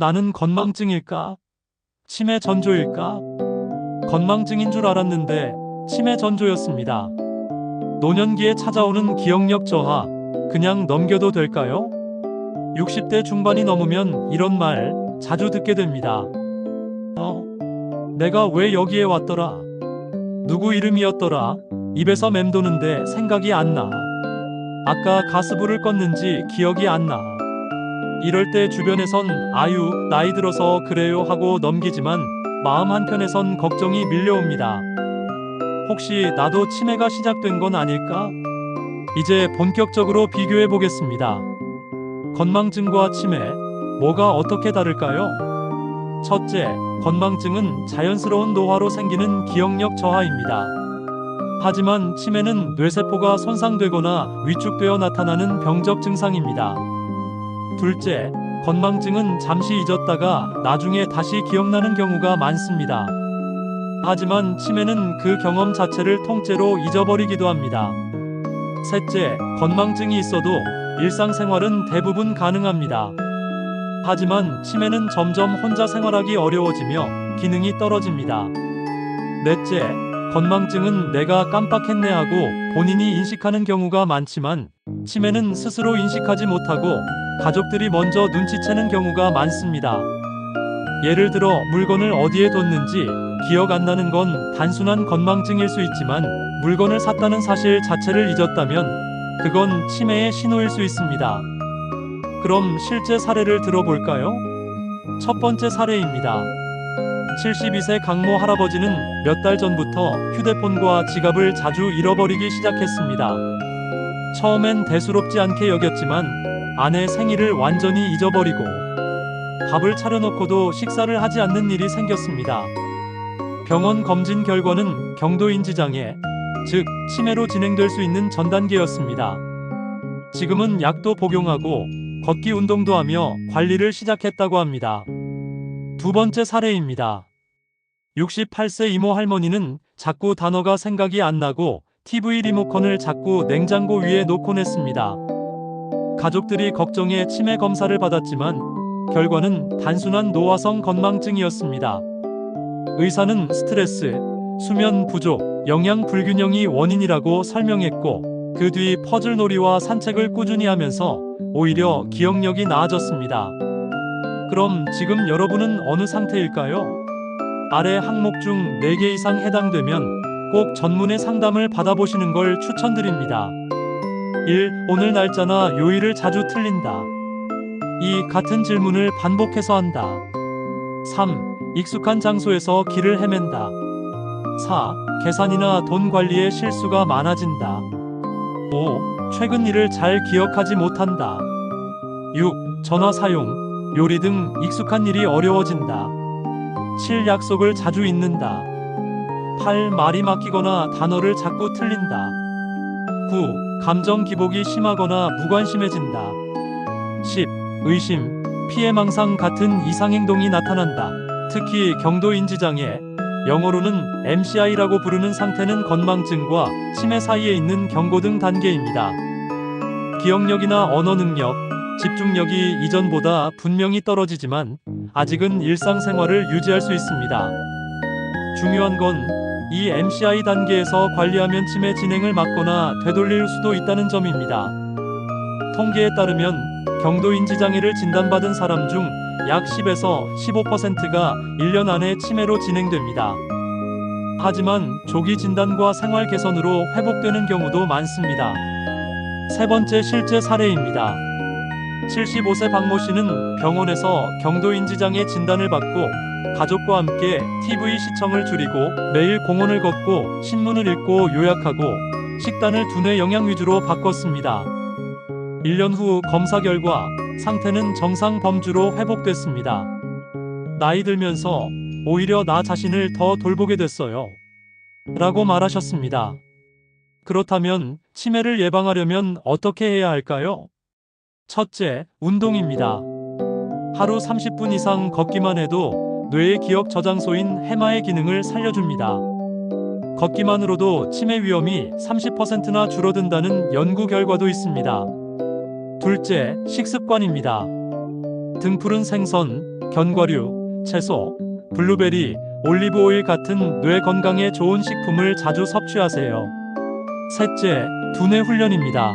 나는 건망증일까? 치매 전조일까? 건망증인 줄 알았는데 치매 전조였습니다. 노년기에 찾아오는 기억력 저하, 그냥 넘겨도 될까요? 60대 중반이 넘으면 이런 말 자주 듣게 됩니다. 어? 내가 왜 여기에 왔더라? 누구 이름이었더라? 입에서 맴도는데 생각이 안 나. 아까 가스불을 껐는지 기억이 안 나. 이럴 때 주변에선 아유, 나이 들어서 그래요 하고 넘기지만 마음 한편에선 걱정이 밀려옵니다. 혹시 나도 치매가 시작된 건 아닐까? 이제 본격적으로 비교해 보겠습니다. 건망증과 치매, 뭐가 어떻게 다를까요? 첫째, 건망증은 자연스러운 노화로 생기는 기억력 저하입니다. 하지만 치매는 뇌세포가 손상되거나 위축되어 나타나는 병적 증상입니다. 둘째, 건망증은 잠시 잊었다가 나중에 다시 기억나는 경우가 많습니다. 하지만 치매는 그 경험 자체를 통째로 잊어버리기도 합니다. 셋째, 건망증이 있어도 일상생활은 대부분 가능합니다. 하지만 치매는 점점 혼자 생활하기 어려워지며 기능이 떨어집니다. 넷째, 건망증은 내가 깜빡했네 하고 본인이 인식하는 경우가 많지만 치매는 스스로 인식하지 못하고 가족들이 먼저 눈치채는 경우가 많습니다. 예를 들어 물건을 어디에 뒀는지 기억 안 나는 건 단순한 건망증일 수 있지만 물건을 샀다는 사실 자체를 잊었다면 그건 치매의 신호일 수 있습니다. 그럼 실제 사례를 들어볼까요? 첫 번째 사례입니다. 72세 강모 할아버지는 몇 달 전부터 휴대폰과 지갑을 자주 잃어버리기 시작했습니다. 처음엔 대수롭지 않게 여겼지만 아내 생일을 완전히 잊어버리고 밥을 차려놓고도 식사를 하지 않는 일이 생겼습니다. 병원 검진 결과는 경도인지장애, 즉 치매로 진행될 수 있는 전 단계였습니다. 지금은 약도 복용하고 걷기 운동도 하며 관리를 시작했다고 합니다. 두 번째 사례입니다. 68세 이모 할머니는 자꾸 단어가 생각이 안 나고 TV 리모컨을 자꾸 냉장고 위에 놓곤 했습니다. 가족들이 걱정해 치매 검사를 받았지만 결과는 단순한 노화성 건망증이었습니다. 의사는 스트레스, 수면 부족, 영양 불균형이 원인이라고 설명했고 그 뒤 퍼즐 놀이와 산책을 꾸준히 하면서 오히려 기억력이 나아졌습니다. 그럼 지금 여러분은 어느 상태일까요? 아래 항목 중 4개 이상 해당되면 꼭 전문의 상담을 받아보시는 걸 추천드립니다. 1. 오늘 날짜나 요일을 자주 틀린다. 2. 같은 질문을 반복해서 한다. 3. 익숙한 장소에서 길을 헤맨다. 4. 계산이나 돈 관리에 실수가 많아진다. 5. 최근 일을 잘 기억하지 못한다. 6. 전화 사용, 요리 등 익숙한 일이 어려워진다. 7. 약속을 자주 잊는다. 8. 말이 막히거나 단어를 자꾸 틀린다. 9. 감정 기복이 심하거나 무관심해진다. 10. 의심, 피해망상 같은 이상행동이 나타난다. 특히 경도인지장애, 영어로는 MCI라고 부르는 상태는 건망증과 치매 사이에 있는 경고 등 단계입니다. 기억력이나 언어 능력, 집중력이 이전보다 분명히 떨어지지만 아직은 일상생활을 유지할 수 있습니다. 중요한 건 이 MCI 단계에서 관리하면 치매 진행을 막거나 되돌릴 수도 있다는 점입니다. 통계에 따르면 경도인지장애를 진단받은 사람 중 약 10에서 15%가 1년 안에 치매로 진행됩니다. 하지만 조기 진단과 생활 개선으로 회복되는 경우도 많습니다. 세 번째 실제 사례입니다. 75세 박모 씨는 병원에서 경도인지장애 진단을 받고 가족과 함께 TV 시청을 줄이고 매일 공원을 걷고 신문을 읽고 요약하고 식단을 두뇌 영양 위주로 바꿨습니다. 1년 후 검사 결과 상태는 정상 범주로 회복됐습니다. 나이 들면서 오히려 나 자신을 더 돌보게 됐어요. 라고 말하셨습니다. 그렇다면 치매를 예방하려면 어떻게 해야 할까요? 첫째, 운동입니다. 하루 30분 이상 걷기만 해도 뇌의 기억 저장소인 해마의 기능을 살려줍니다. 걷기만으로도 치매 위험이 30%나 줄어든다는 연구 결과도 있습니다. 둘째, 식습관입니다. 등푸른 생선, 견과류, 채소, 블루베리, 올리브 오일 같은 뇌 건강에 좋은 식품을 자주 섭취하세요. 셋째, 두뇌 훈련입니다.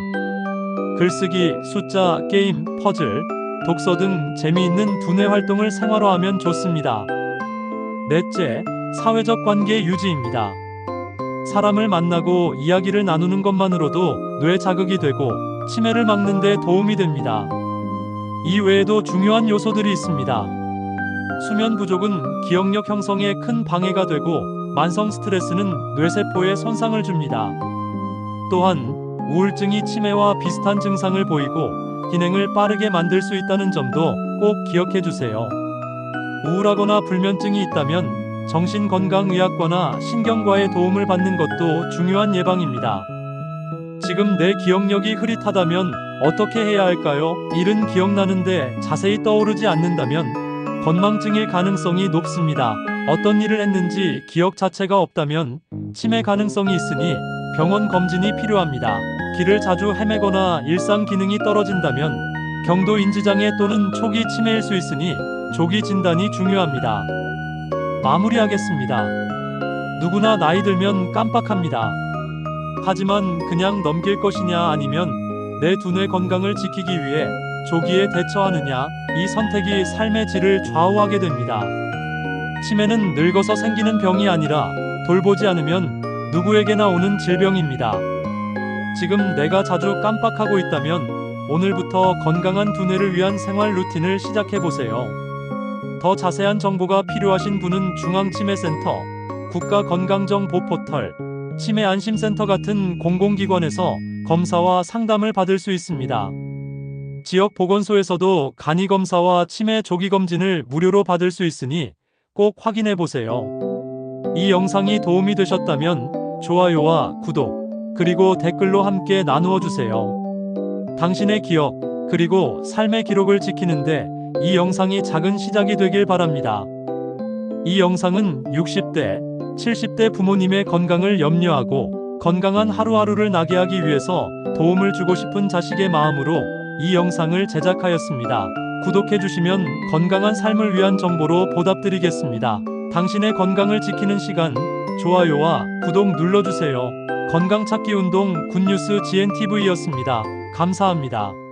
글쓰기, 숫자, 게임, 퍼즐, 독서 등 재미있는 두뇌 활동을 생활화하면 좋습니다. 넷째, 사회적 관계 유지입니다. 사람을 만나고 이야기를 나누는 것만으로도 뇌 자극이 되고 치매를 막는 데 도움이 됩니다. 이 외에도 중요한 요소들이 있습니다. 수면 부족은 기억력 형성에 큰 방해가 되고 만성 스트레스는 뇌세포에 손상을 줍니다. 또한 우울증이 치매와 비슷한 증상을 보이고 기능을 빠르게 만들 수 있다는 점도 꼭 기억해 주세요. 우울하거나 불면증이 있다면 정신건강의학과나 신경과의 도움을 받는 것도 중요한 예방입니다. 지금 내 기억력이 흐릿하다면 어떻게 해야 할까요? 일은 기억나는데 자세히 떠오르지 않는다면 건망증일 가능성이 높습니다. 어떤 일을 했는지 기억 자체가 없다면 치매 가능성이 있으니 병원 검진이 필요합니다. 길을 자주 헤매거나 일상 기능이 떨어진다면 경도 인지장애 또는 초기 치매일 수 있으니 조기 진단이 중요합니다. 마무리하겠습니다. 누구나 나이 들면 깜빡합니다. 하지만 그냥 넘길 것이냐 아니면 내 두뇌 건강을 지키기 위해 조기에 대처하느냐 이 선택이 삶의 질을 좌우하게 됩니다. 치매는 늙어서 생기는 병이 아니라 돌보지 않으면 누구에게나 오는 질병입니다. 지금 내가 자주 깜빡하고 있다면 오늘부터 건강한 두뇌를 위한 생활 루틴을 시작해 보세요. 더 자세한 정보가 필요하신 분은 중앙치매센터, 국가건강정보 포털, 치매안심센터 같은 공공기관에서 검사와 상담을 받을 수 있습니다. 지역 보건소에서도 간이 검사와 치매 조기 검진을 무료로 받을 수 있으니 꼭 확인해 보세요. 이 영상이 도움이 되셨다면 좋아요와 구독, 그리고 댓글로 함께 나누어 주세요. 당신의 기억, 그리고 삶의 기록을 지키는데 이 영상이 작은 시작이 되길 바랍니다. 이 영상은 60대, 70대 부모님의 건강을 염려하고 건강한 하루하루를 나게 하기 위해서 도움을 주고 싶은 자식의 마음으로 이 영상을 제작하였습니다. 구독해 주시면 건강한 삶을 위한 정보로 보답드리겠습니다. 당신의 건강을 지키는 시간, 좋아요와 구독 눌러주세요. 건강 찾기 운동 굿뉴스 GNTV였습니다. 감사합니다.